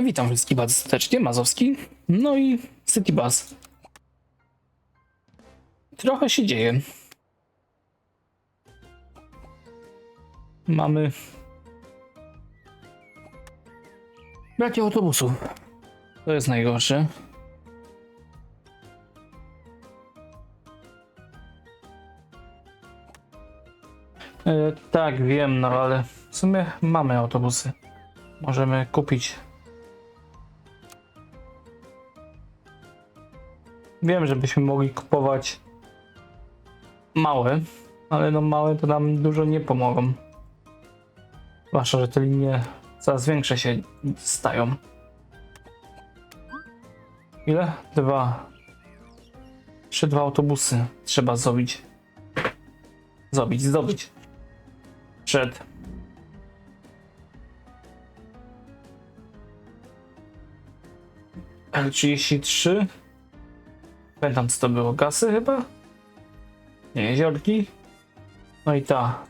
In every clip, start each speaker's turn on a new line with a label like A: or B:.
A: Witam wszystkich bardzo serdecznie, Mazowski. No i City Bus. Trochę się dzieje. Mamy... Brak autobusów. To jest najgorsze. E, tak, wiem, no ale w sumie mamy autobusy. Możemy kupić. Wiem, żebyśmy mogli kupować małe, ale no małe to nam dużo nie pomogą. Zwłaszcza, że te linie coraz większe się stają. Ile? Dwa. Jeszcze dwa autobusy trzeba zrobić. Zrobić, zdobyć. Przed. L33. Pamiętam co to było. Gasy chyba? Nie, jeziorki. No i ta.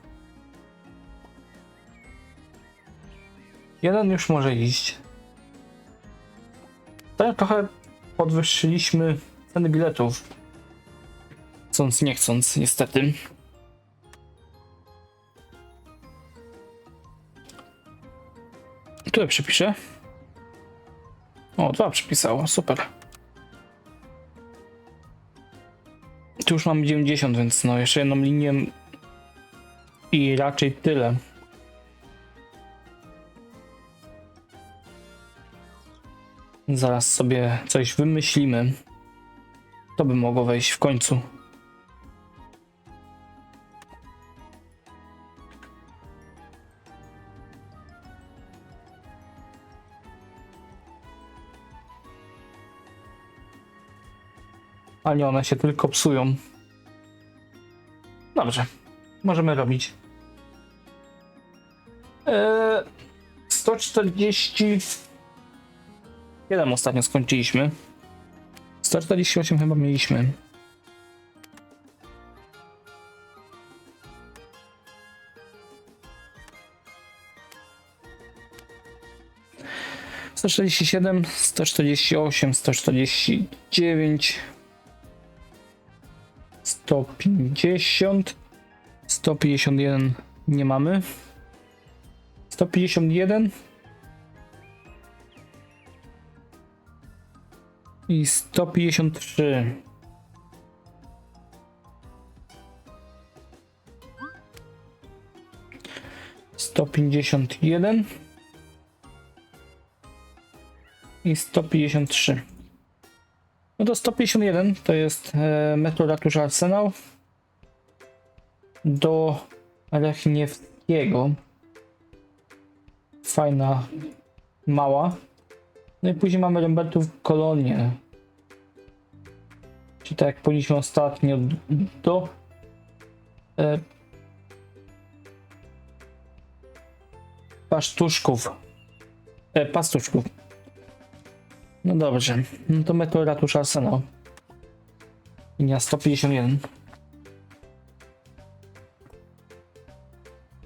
A: Jeden już może iść. Tak trochę podwyższyliśmy ceny biletów. Chcąc, nie chcąc, niestety. Które przypiszę? O, dwa przypisało, super. Tu już mamy 90, więc no jeszcze jedną linię i raczej tyle. Zaraz sobie coś wymyślimy. To by mogło wejść w końcu. A nie, one się tylko psują. Dobrze, możemy robić. Eee, 147 ostatnio skończyliśmy. 148 chyba mieliśmy. Sto czterdzieści siedem, sto czterdzieści osiem, sto czterdzieści dziewięć, sto pięćdziesiąt, sto pięćdziesiąt jeden nie mamy, sto pięćdziesiąt jeden i 153. Sto pięćdziesiąt jeden i sto pięćdziesiąt trzy. No to 151 to jest e, metro Arsenał do Lechniewskiego. Fajna, mała. No i później mamy Rembertów kolonię. Czyli tak jak powiedzieliśmy ostatnio, do e, pasztuszków. E, pastuszków. No dobrze, no to metro ratusza Arsenał. Linia 151.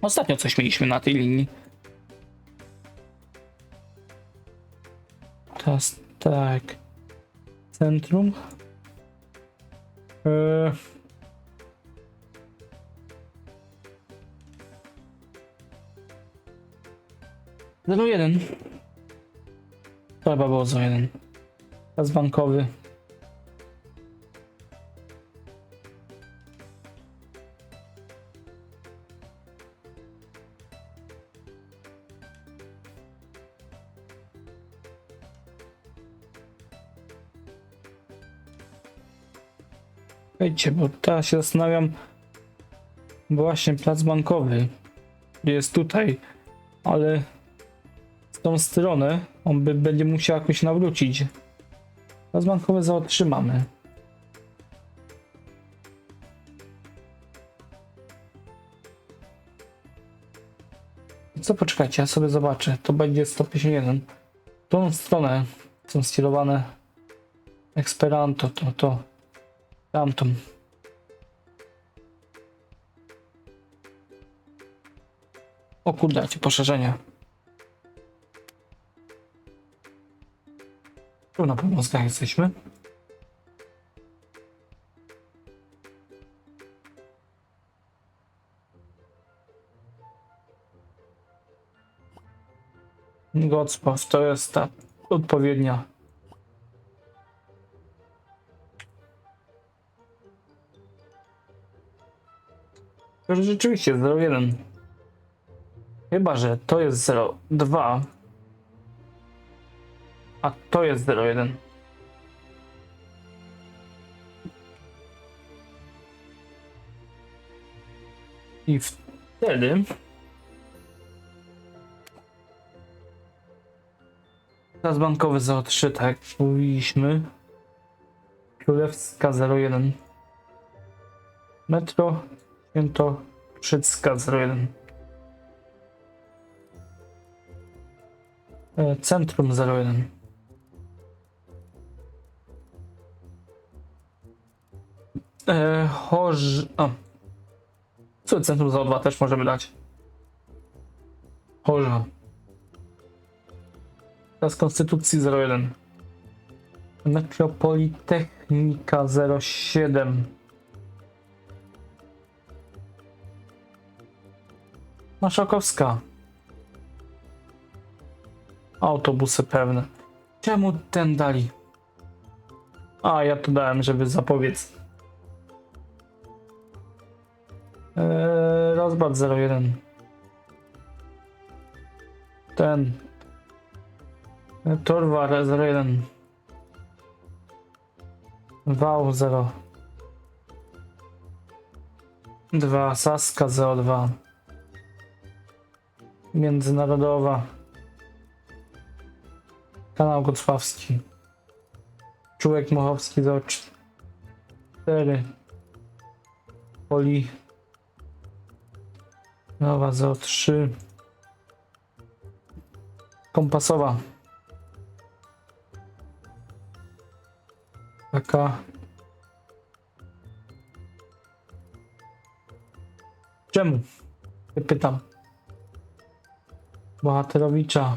A: Ostatnio coś mieliśmy na tej linii. Teraz tak. Centrum. Eee. Zero jeden. To chyba było za jeden. Czas bankowy. Słuchajcie, bo teraz się zastanawiam, właśnie plac bankowy jest tutaj, ale w tą stronę on by, będzie musiał jakoś nawrócić. Plac bankowy zatrzymamy. Co poczekajcie, ja sobie zobaczę. To będzie 151. Tą stronę są stylowane Esperanto, to, to tamtą. O kurde, jakie poszerzenie. Tu na pomockach jesteśmy. Gocpaw to jest ta odpowiednia. Rzeczywiście 0,1. Chyba, że to jest 0,2. A to jest 0,1. I wtedy Czas bankowy za 3, tak jak mówiliśmy. Królewska 01. Metro Świętokrzycka 01. E, Centrum 01. E, Chorz... A. Co Centrum za 2 też możemy dać. Chorza. Teraz Konstytucji 01. Metropolitechnika 07. Maszokowska. Autobusy pewne. Czemu ten dali? A, ja to dałem, żeby zapobiec. Rozbad 01. Ten. Torwar 01. Wał 0. 2. Saska 02. Międzynarodowa. Kanał Gocławski. Czułek Mochowski 04. Poli. Nowa 03. Kompasowa. Taka. Czemu? Pytam. Bohaterowicza.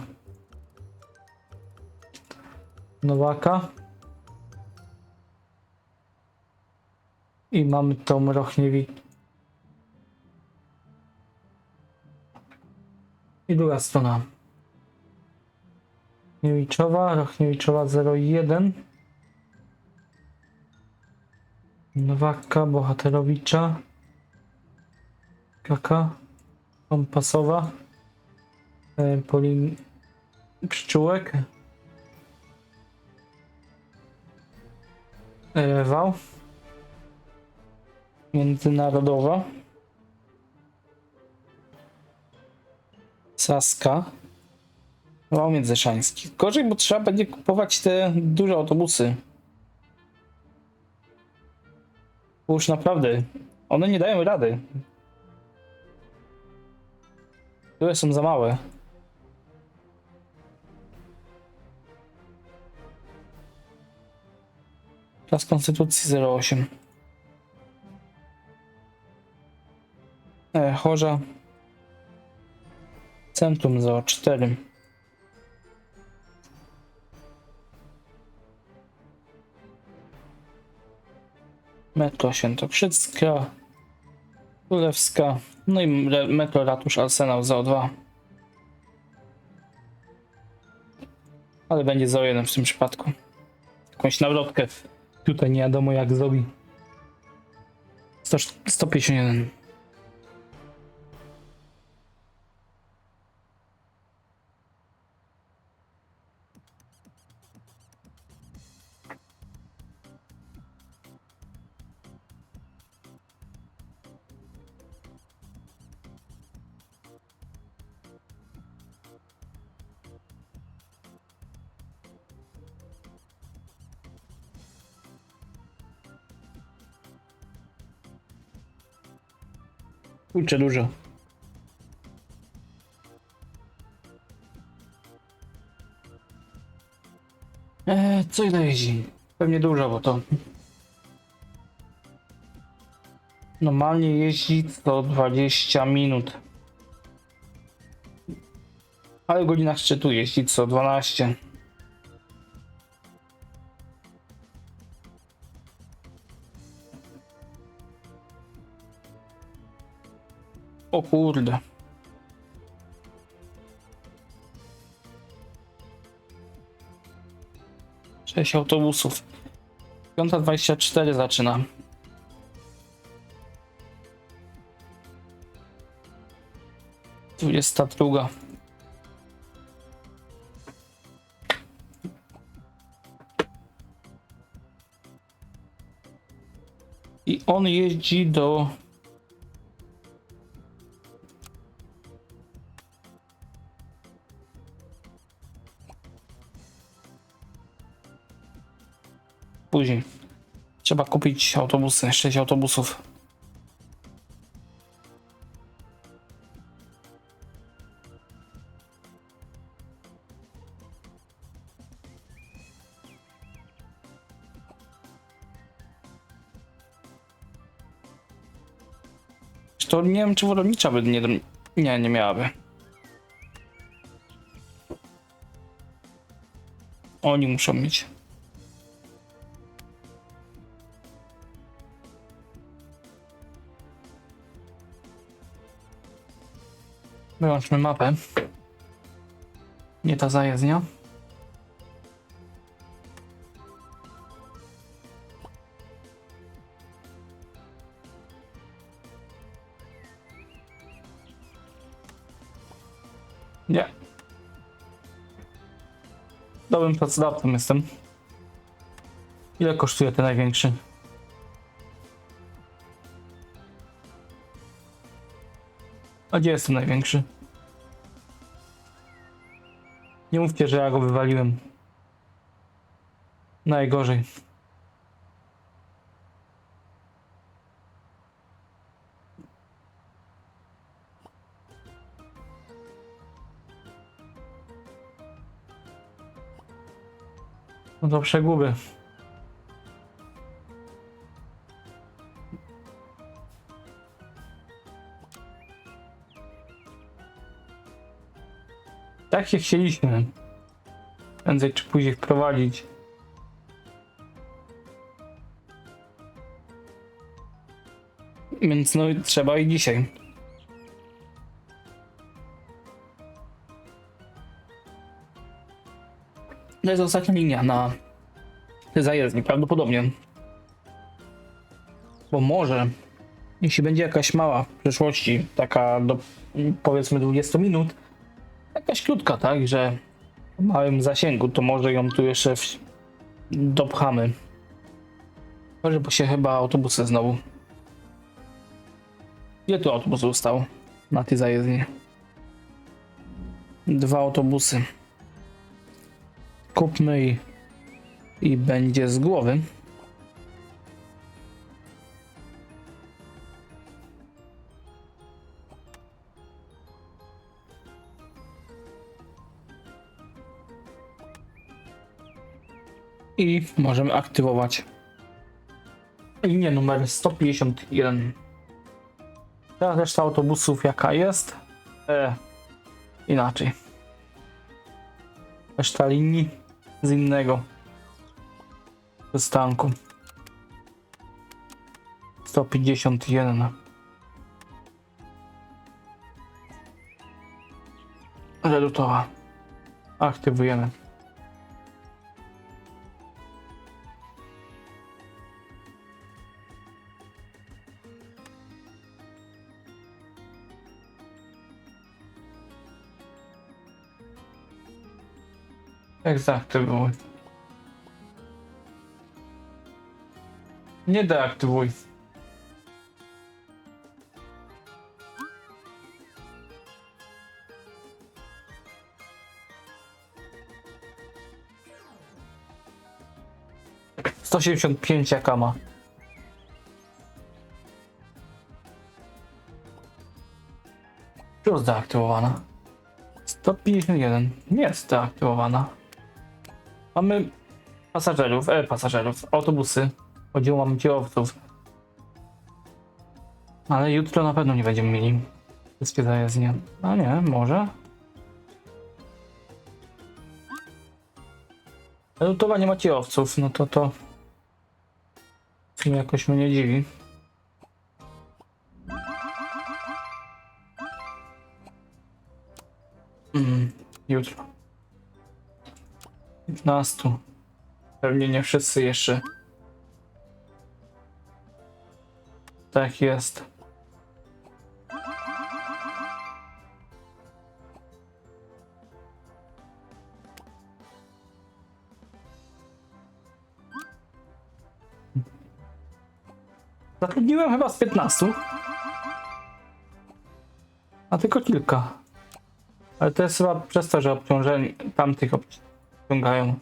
A: Nowaka. I mamy tą Rochniewicz. I druga strona. Rochniewiczowa, Rochniewiczowa 01. Nowaka, Bohaterowicza. Kaka. Kompasowa. E, Polin... Pszczółek. E, Wał. Międzynarodowa. Saska. Wał Międzyszański. Gorzej, bo trzeba będzie kupować te duże autobusy. Bo już naprawdę, one nie dają rady. Które są za małe. Czas Konstytucji 08. E, Chorza. Centrum 04. Metro Świętokrzycka. Królewska. No i metro Ratusz Arsenał za 2. Ale będzie za 1 w tym przypadku. Jakąś nawrotkę tutaj nie wiadomo jak zrobi. 100, 151. Kurczę, dużo. Eee, co ile jeździ? Pewnie dużo, bo to... Normalnie jeździ co 20 minut. Ale w godzinach szczytu jeździ co 12. O kurde. Sześć autobusów. 5.24 zaczyna. Dwudziesta druga. I on jeździ do Trzeba kupić autobusy, 6 autobusów. To nie wiem, czy wodownicza by nie, nie, nie miałaby. Oni muszą mieć. Wyłączmy mapę. Nie ta zajezdnia. Nie. Dobrym pracodawcą jestem. Ile kosztuje ten największy? Gdzie jest ten największy? Nie mówcie, że ja go wywaliłem. Najgorzej. No to przeguby. Tak się chcieliśmy. Prędzej czy później wprowadzić. Więc no trzeba i dzisiaj. To jest ostatnia linia na zajezdni, prawdopodobnie. Bo może, jeśli będzie jakaś mała w przyszłości, taka do powiedzmy 20 minut, jakaś krótka, tak, że w małym zasięgu, to może ją tu jeszcze w... dopchamy. Może, bo się chyba autobusy znowu. Ile tu autobusów stało na tej zajezdni? Dwa autobusy. Kupmy i, i będzie z głowy. I możemy aktywować linię numer 151. Teraz reszta autobusów jaka jest? E, inaczej. Reszta linii z innego przystanku. 151. Redutowa. Aktywujemy. Deaktywuj. Nie deaktywuj. Sto siedemdziesiąt pięć jaka ma. Już deaktywowana. 151 nie jest deaktywowana. Mamy pasażerów, e, pasażerów, autobusy. Chodziło mamy kierowców. Ale jutro na pewno nie będziemy mieli wszystkie zajezdnie. A nie, może. Lutowa nie ma kierowców, no to to jakoś mnie nie dziwi. 15. Pewnie nie wszyscy jeszcze. Tak jest. Zatrudniłem chyba z 15. A tylko kilka. Ale to jest chyba przez to, że obciążenie tamtych obciągają.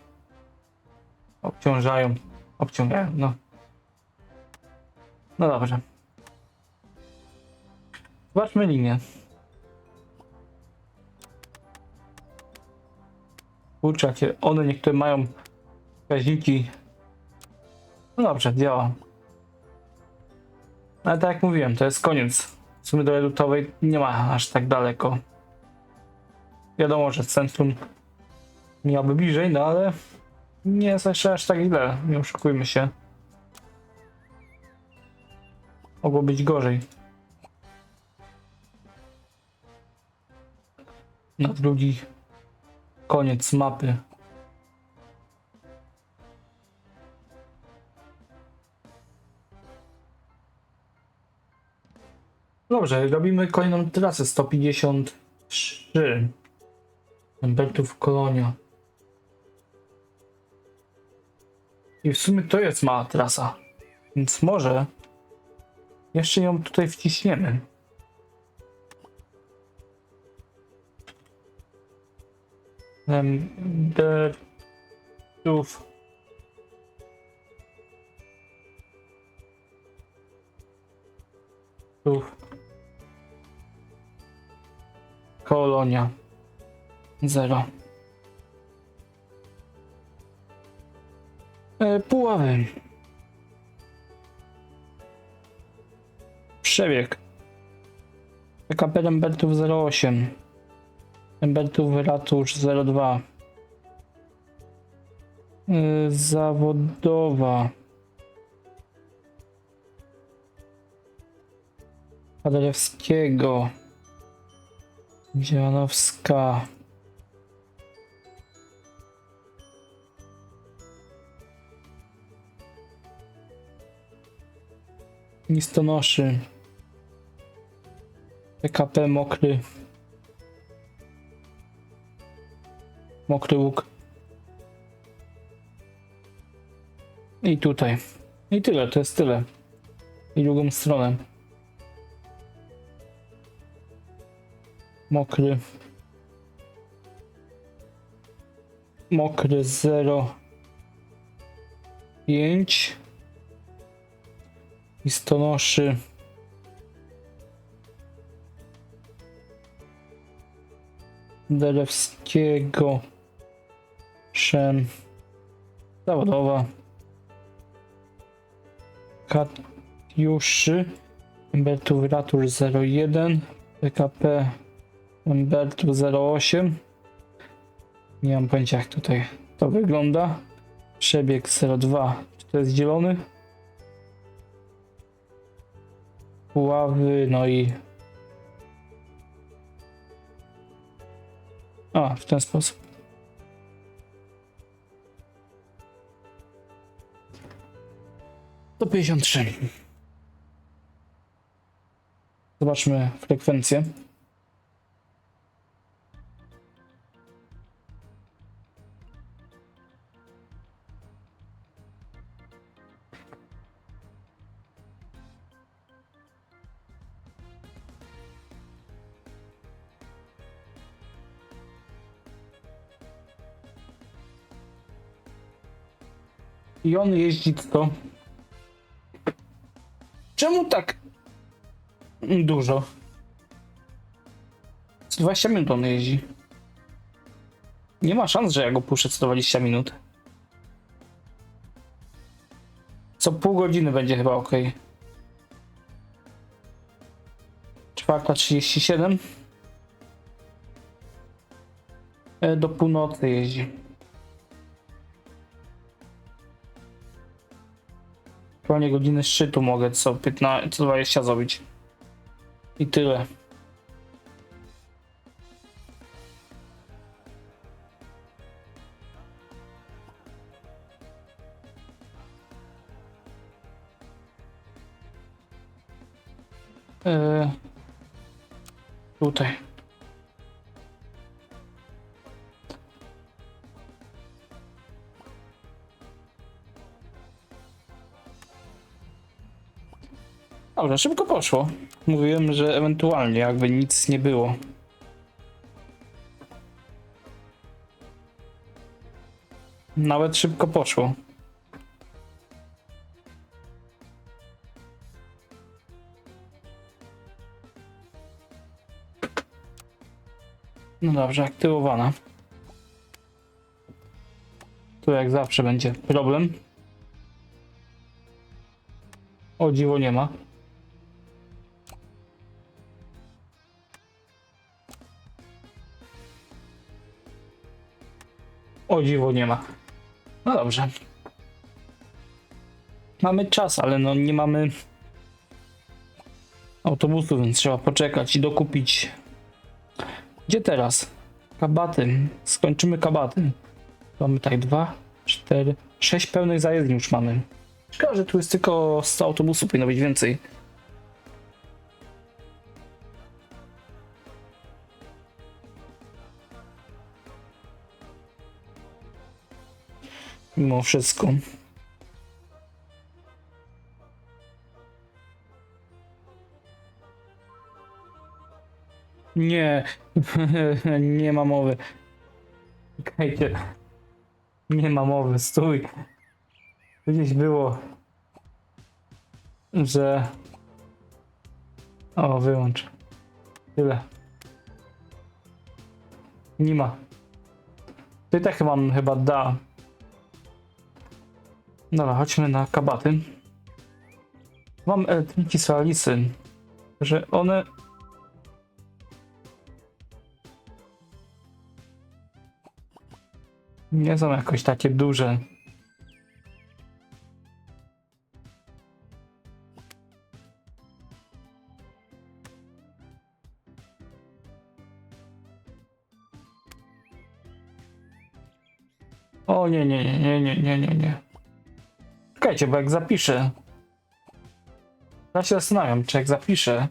A: Obciążają. Obciągają, no. No dobrze. Zobaczmy linię. Kurczę, one niektóre mają wskaźniki. No dobrze, działa. Ale tak jak mówiłem, to jest koniec. W sumie do redutowej nie ma aż tak daleko. Wiadomo, że centrum miałoby bliżej, no ale nie jest jeszcze aż tak źle. Nie oszukujmy się. Mogło być gorzej. Na drugi koniec mapy. Dobrze, robimy kolejną trasę 153. Lambertów Kolonia. I w sumie to jest mała trasa. Więc może jeszcze ją tutaj wciśniemy. Lambertów Lambertów Kolonia. Zero. Puławy. Przebieg. PKP Lambertów 08. Lambertów Ratusz 02. E, Zawodowa. Paderewskiego. Dzianowska. Listonoszy. PKP Mokry. Mokry łuk. I tutaj. I tyle, to jest tyle. I drugą stronę. Mokry. Mokry 0. 5 listonoszy. Delewskiego. Szen. Zawodowa. Katiuszy. Umbertów Ratusz 01. PKP Umbertów 08. Nie mam pojęcia jak tutaj to wygląda. Przebieg 02. Czy to jest zielony? Puławy, no i... A, w ten sposób. To 53. Zobaczmy frekwencję. I on jeździ co? Czemu tak dużo? Co 20 minut on jeździ. Nie ma szans, że ja go puszczę co 20 minut. Co pół godziny będzie chyba ok. Czwarta 37. E, Do północy jeździ. ewentualnie godziny szczytu mogę co 15, co 20 zrobić. I tyle. Yy, tutaj. Dobrze, szybko poszło. Mówiłem, że ewentualnie jakby nic nie było. Nawet szybko poszło. No dobrze, aktywowana. Tu jak zawsze będzie problem. O dziwo nie ma. O dziwo nie ma. No dobrze. Mamy czas, ale no nie mamy autobusu, więc trzeba poczekać i dokupić. Gdzie teraz? Kabaty. Skończymy kabaty. Mamy tak dwa, cztery, sześć pełnych zajezdni już mamy. Szkoda, że tu jest tylko z autobusu, powinno być więcej. Mimo wszystko. Nie, nie ma mowy. Czekajcie. Nie ma mowy, stój. Gdzieś było, że... O, wyłącz. Tyle. Nie ma. I tak chyba, chyba da. Dobra, chodźmy na kabaty. Mam elektroniki Salisy, że one... Nie są jakoś takie duże. O nie, nie, nie, nie, nie, nie, nie. Czekajcie, bo jak zapiszę. Ja się zastanawiam, czy jak zapiszę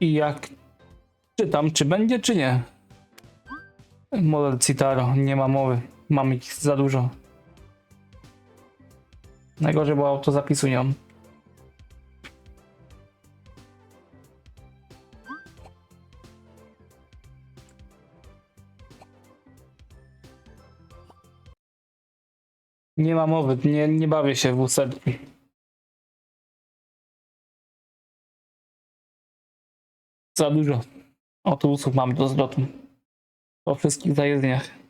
A: i jak czytam, czy będzie, czy nie. Model Citaro, nie ma mowy. Mam ich za dużo. Najgorzej, bo autozapisu nie mam. Nie ma mowy, nie, nie bawię się w ósemki. Za dużo autobusów mamy do zlotu. Po wszystkich zajezdniach.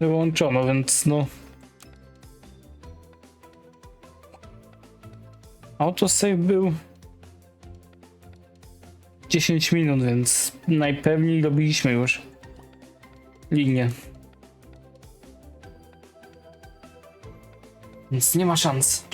A: Wyłączono, więc no. Autosave był 10 minut, więc najpewniej dobiliśmy już linię. Więc nie ma szans.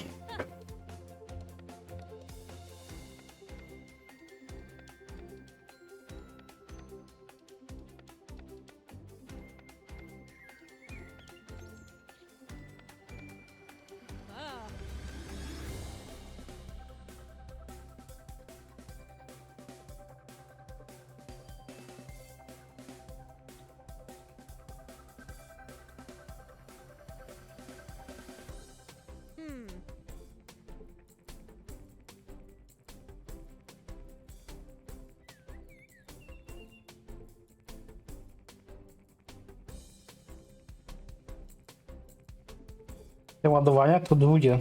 A: Ładowania to długie.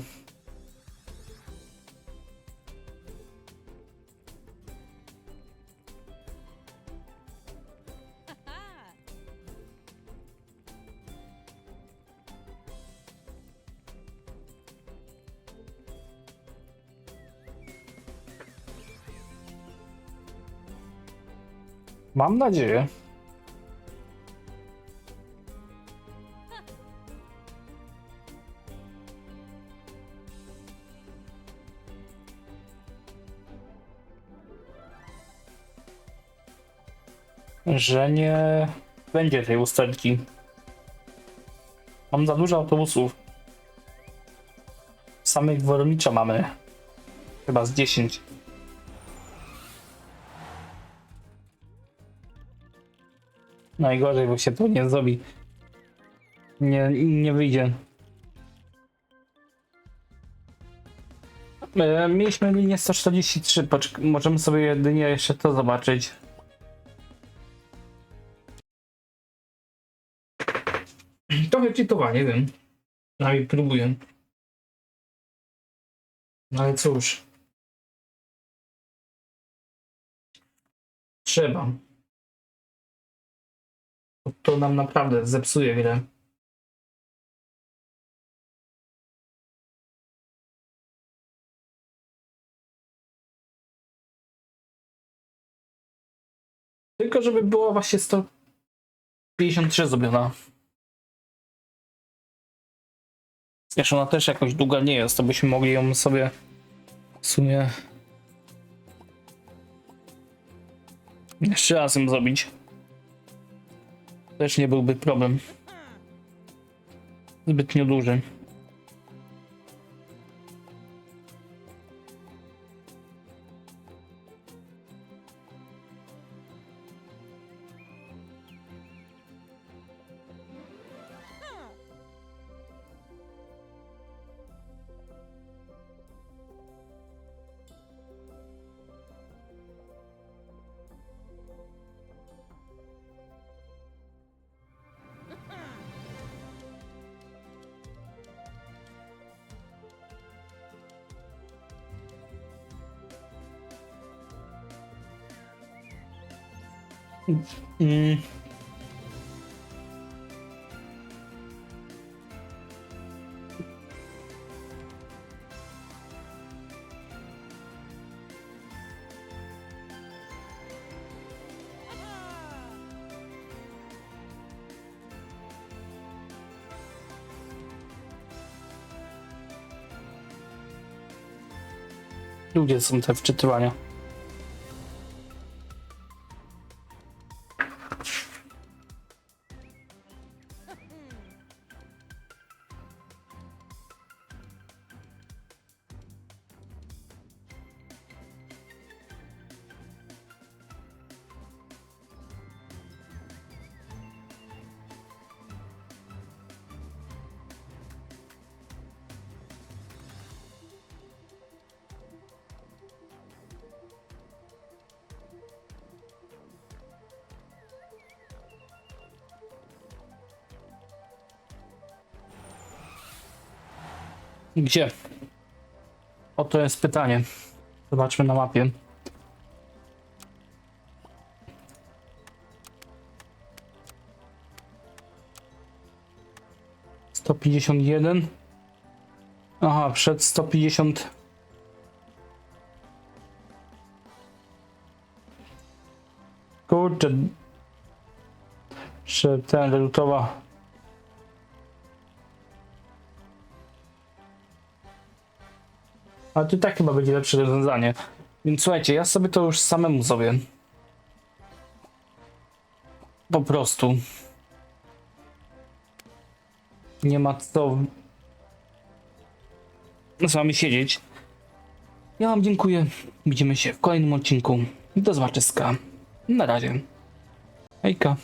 A: Mam nadzieję. Że nie będzie tej usterki. Mam za dużo autobusów. Samych Woronicza mamy chyba z 10. Najgorzej, bo się to nie zrobi. Nie, nie wyjdzie. E, Mieliśmy linię 143, poczek- możemy sobie jedynie jeszcze to zobaczyć. Cheatowanie, wiem. Przynajmniej próbuję. No ale cóż. Trzeba. To nam naprawdę zepsuje grę. Tylko żeby była właśnie 153 zrobiona. Zresztą ona też jakoś długa nie jest, to byśmy mogli ją sobie w sumie jeszcze raz ją zrobić. Też nie byłby problem. Zbytnio duży. Mm. Ludzie są te wczytywania. Gdzie? Oto jest pytanie. Zobaczmy na mapie. Sto pięćdziesiąt jeden. Aha, przed sto pięćdziesiąt. Kurczę. Że ten redutowa. Ale to i tak chyba będzie lepsze rozwiązanie. Więc słuchajcie, ja sobie to już samemu zrobię. Po prostu. Nie ma co z wami siedzieć. Ja wam dziękuję. Widzimy się w kolejnym odcinku. Do zobaczyska. Na razie. Hejka.